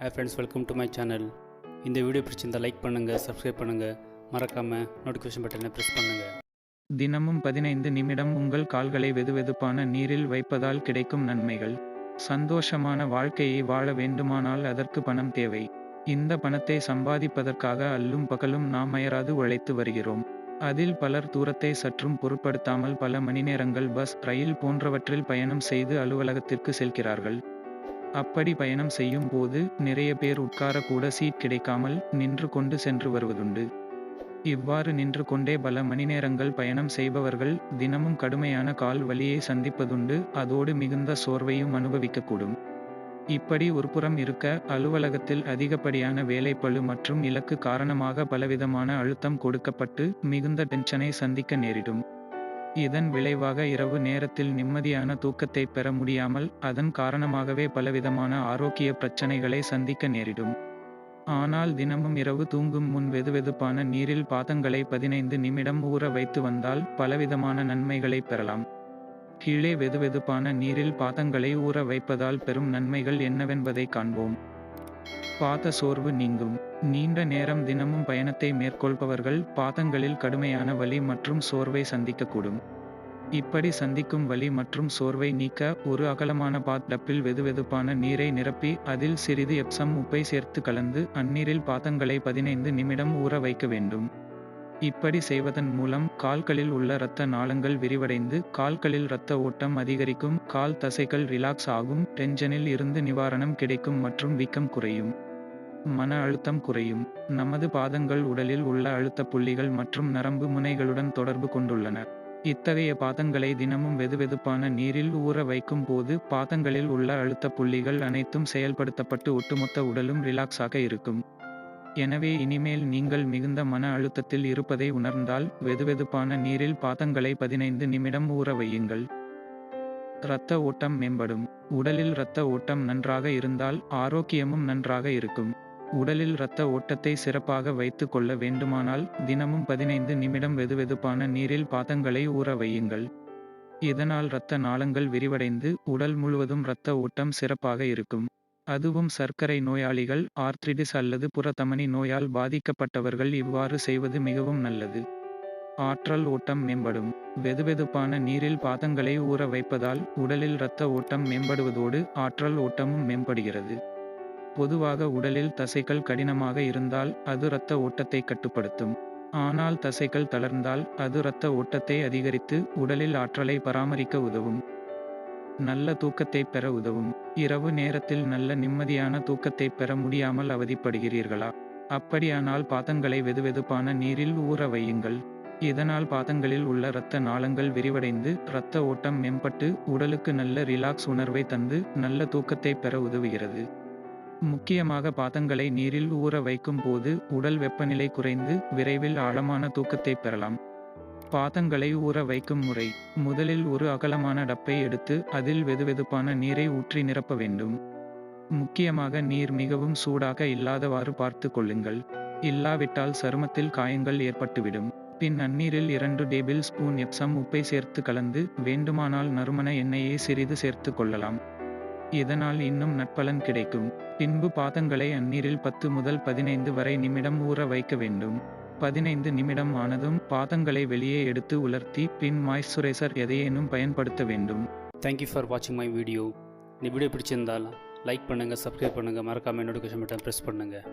Hey friends welcome to my channel இந்த video பிடிச்சிருந்தால் like பண்ணுங்கள் சப்ஸ்கிரைப் பண்ணுங்கள் மறக்காமல் நோட்டிஃபிகேஷன் பட்டனை ப்ரெஸ் பண்ணுங்கள் தினமும் பதினைந்து நிமிடம் உங்கள் கால்களை வெதுவெதுப்பான நீரில் வைப்பதால் கிடைக்கும் நன்மைகள். சந்தோஷமான வாழ்க்கையை வாழ வேண்டுமானால் அதற்கு பணம் தேவை. இந்த பணத்தை சம்பாதிப்பதற்காக அல்லும் பகலும் நாம் அயராது உழைத்து வருகிறோம். அதில் பலர் தூரத்தை சற்றும் பொருட்படுத்தாமல் பல மணி நேரங்கள் பஸ் ரயில் போன்றவற்றில் பயணம் செய்து அலுவலகத்திற்கு செல்கிறார்கள். அப்படி பயணம் செய்யும் போது நிறைய பேர் உட்கார கூட சீட் கிடைக்காமல் நின்று கொண்டு சென்று வருவதுண்டு. இவ்வாறு நின்று கொண்டே பல மணி நேரங்கள் பயணம் செய்பவர்கள் தினமும் கடுமையான கால் வலியை சந்திப்பதுண்டு அதோடு மிகுந்த சோர்வையும் அனுபவிக்கக்கூடும். இப்படி ஒருபுறம் இருக்க அலுவலகத்தில் அதிகப்படியான வேலைப்பளு மற்றும் இலக்கு காரணமாக பலவிதமான அழுத்தம் கொடுக்கப்பட்டு மிகுந்த டென்ஷனை சந்திக்க நேரிடும். இதன் விளைவாக இரவு நேரத்தில் நிம்மதியான தூக்கத்தை பெற முடியாமல் அதன் காரணமாகவே பலவிதமான ஆரோக்கிய பிரச்சனைகளை சந்திக்க நேரிடும். ஆனால் தினமும் இரவு தூங்கும் முன் வெதுவெதுப்பான நீரில் பாதங்களை பதினைந்து நிமிடம் ஊற வைத்து வந்தால் பலவிதமான நன்மைகளை பெறலாம். கீழே வெதுவெதுப்பான நீரில் பாதங்களை ஊற வைப்பதால் பெறும் நன்மைகள் என்னவென்பதை காண்போம். பாத சோர்வு நீங்கும். நீண்ட நேரம் தினமும் பயணத்தை மேற்கொள்பவர்கள் பாதங்களில் கடுமையான வலி மற்றும் சோர்வை சந்திக்கக்கூடும். இப்படி சந்திக்கும் வலி மற்றும் சோர்வை நீக்க ஒரு அகலமான பாத் டப்பில் வெதுவெதுப்பான நீரை நிரப்பி அதில் சிறிது எப்சம் உப்பை சேர்த்து கலந்து அந்நீரில் பாதங்களை பதினைந்து நிமிடம் ஊற வைக்க வேண்டும். இப்படி செய்வதன் மூலம் கால்களில் உள்ள இரத்த நாளங்கள் விரிவடைந்து கால்களில் இரத்த ஓட்டம் அதிகரிக்கும் கால் தசைகள் ரிலாக்ஸ் ஆகும் டென்ஷனில் இருந்து நிவாரணம் கிடைக்கும் மற்றும் வீக்கம் குறையும். மன அழுத்தம் குறையும். நமது பாதங்கள் உடலில் உள்ள அழுத்த புள்ளிகள் மற்றும் நரம்பு முனைகளுடன் தொடர்பு கொண்டுள்ளன. இத்தகைய பாதங்களை தினமும் வெதுவெதுப்பான நீரில் ஊற வைக்கும் போது பாதங்களில் உள்ள அழுத்த புள்ளிகள் அனைத்தும் செயல்படுத்தப்பட்டு ஒட்டுமொத்த உடலும் ரிலாக்ஸாக இருக்கும். எனவே இனிமேல் நீங்கள் மிகுந்த மன அழுத்தத்தில் இருப்பதை உணர்ந்தால் வெதுவெதுப்பான நீரில் பாதங்களை பதினைந்து நிமிடம் ஊற வையுங்கள். இரத்த ஓட்டம் மேம்படும். உடலில் இரத்த ஓட்டம் நன்றாக இருந்தால் ஆரோக்கியமும் நன்றாக இருக்கும். உடலில் இரத்த ஓட்டத்தை சிறப்பாக வைத்து கொள்ள வேண்டுமானால் தினமும் பதினைந்து நிமிடம் வெதுவெதுப்பான நீரில் பாதங்களை ஊற வையுங்கள். இதனால் இரத்த நாளங்கள் விரிவடைந்து உடல் முழுவதும் இரத்த ஓட்டம் சிறப்பாக இருக்கும். அதுவும் சர்க்கரை நோயாளிகள் ஆர்த்ரிடிஸ் அல்லது புறத்தமனி நோயால் பாதிக்கப்பட்டவர்கள் இவ்வாறு செய்வது மிகவும் நல்லது. ஆற்றல் ஓட்டம் மேம்படும். வெதுவெதுப்பான நீரில் பாதங்களை ஊற வைப்பதால் உடலில் இரத்த ஓட்டம் மேம்படுவதோடு ஆற்றல் ஓட்டமும் மேம்படுகிறது. பொதுவாக உடலில் தசைகள் கடினமாக இருந்தால் அது இரத்த ஓட்டத்தை கட்டுப்படுத்தும். ஆனால் தசைகள் தளர்ந்தால் அது இரத்த ஓட்டத்தை அதிகரித்து உடலில் ஆற்றலை பராமரிக்க உதவும். நல்ல தூக்கத்தை பெற உதவும். இரவு நேரத்தில் நல்ல நிம்மதியான தூக்கத்தை பெற முடியாமல் அவதிப்படுகிறீர்களா? அப்படியானால் பாதங்களை வெதுவெதுப்பான நீரில் ஊற வையுங்கள். இதனால் பாதங்களில் உள்ள இரத்த நாளங்கள் விரிவடைந்து இரத்த ஓட்டம் மேம்பட்டு உடலுக்கு நல்ல ரிலாக்ஸ் உணர்வை தந்து நல்ல தூக்கத்தை பெற உதவுகிறது. முக்கியமாக பாதங்களை நீரில் ஊற வைக்கும் போது உடல் வெப்பநிலை குறைந்து விரைவில் ஆழமான தூக்கத்தை பெறலாம். பாதங்களை ஊற வைக்கும் முறை. முதலில் ஒரு அகலமான டப்பை எடுத்து அதில் வெதுவெதுப்பான நீரை ஊற்றி நிரப்ப வேண்டும். முக்கியமாக நீர் மிகவும் சூடாக இல்லாதவாறு பார்த்து கொள்ளுங்கள். இல்லாவிட்டால் சருமத்தில் காயங்கள் ஏற்பட்டுவிடும். பின் அந்நீரில் இரண்டு டேபிள் ஸ்பூன் எப்சம் உப்பை சேர்த்து கலந்து வேண்டுமானால் நறுமண எண்ணெயை சிறிது சேர்த்து கொள்ளலாம். இதனால் இன்னும் நட்பலன் கிடைக்கும். பின்பு பாதங்களை அந்நீரில் பத்து முதல் பதினைந்து வரை நிமிடம் ஊற வைக்க வேண்டும். பதினைந்து நிமிடம் ஆனதும் பாதங்களை வெளியே எடுத்து உலர்த்தி பின் மாய்ஸ்சுரைசர் எதையேனும் பயன்படுத்த வேண்டும். தேங்க்யூ ஃபார் வாட்சிங் மை வீடியோ இந்த வீடியோ பிடிச்சிருந்தால் லைக் பண்ணுங்கள் சப்ஸ்கிரைப் பண்ணுங்கள் மறக்காமல் நோட்டிஃபிகேஷன் பட்டன் ப்ரெஸ் பண்ணுங்கள்